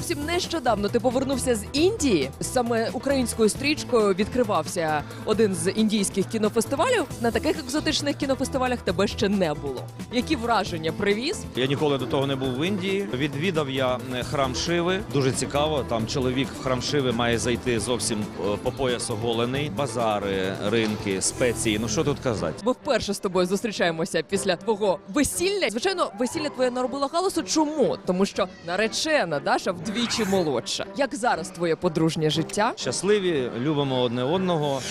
Зовсім нещодавно ти повернувся з Індії. Саме українською стрічкою відкривався один з індійських кінофестивалів. На таких екзотичних кінофестивалях тебе ще не було. Які враження привіз? Я ніколи до того не був в Індії. Відвідав я е, храм Шиви. Дуже цікаво. Там чоловік в храм Шиви має зайти зовсім е, по пояс оголений. Базари, ринки, спеції. Ну що тут казати? Ми вперше з тобою зустрічаємося після твого весілля. Звичайно, весілля твоє наробило галасу. Чому? Тому що наречена Даша вдвічі молодша. Як зараз твоє подружнє життя? Щасливі, любимо одне одного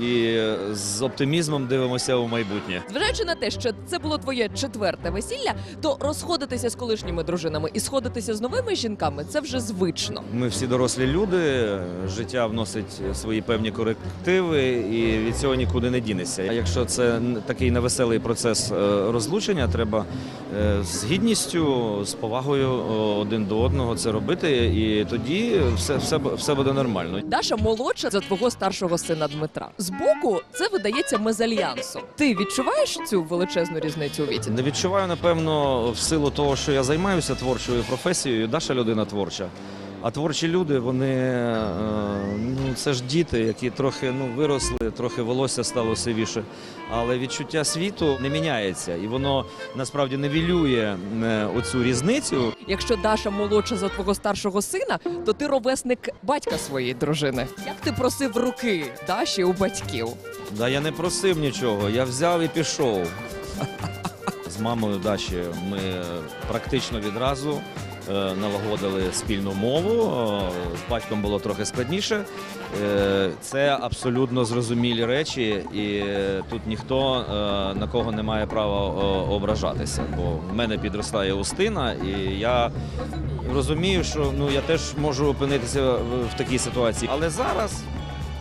і з оптимізмом дивимося у майбутнє. Зважаючи на те, що це було твоє четверте весілля, то розходитися з колишніми дружинами і сходитися з новими жінками це вже звично. Ми всі дорослі люди. Життя вносить свої певні корективи, і від цього нікуди не дінешся. А якщо це такий невеселий процес е, розлучення, треба е, з гідністю, з повагою е, один до одного це робити, і тоді все, все, все буде нормально. Даша молодша за твого старшого сина Дмитра. Збоку це видається мезальянсом. Ти відчуваєш цю величезну різницю у віці? Не відчуваю, напевно, в силу того, що я займаюся творчою професією. Даша людина творча. А творчі люди, вони е, це ж діти, які трохи ну виросли, трохи волосся стало сивіше. Але відчуття світу не міняється, і воно насправді невілює е, оцю різницю. Якщо Даша молодша за твого старшого сина, то ти ровесник батька своєї дружини. Як ти просив руки Даші у батьків? Да я не просив нічого, я взяв і пішов. З мамою Даші ми практично відразу налагодили спільну мову. Е, З батьком було трохи складніше. Е, Це абсолютно зрозумілі речі, і е, тут ніхто е, на кого не має права е, ображатися. Бо в мене підростає Устина, і я розумію, що ну я теж можу опинитися в такій ситуації. Але зараз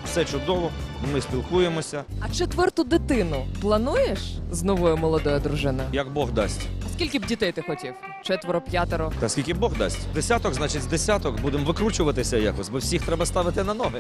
все чудово, ми спілкуємося. А четверту дитину плануєш з новою молодою дружиною? Як Бог дасть. Скільки б дітей ти хотів? Четверо, п'ятеро. Та скільки Бог дасть. Десяток, значить, з десяток будемо викручуватися якось, бо всіх треба ставити на ноги.